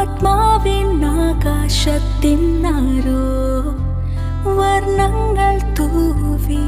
ആത്മാവിൻ ആകാശത്തിനാരോ വർണ്ണങ്ങൾ തൂവി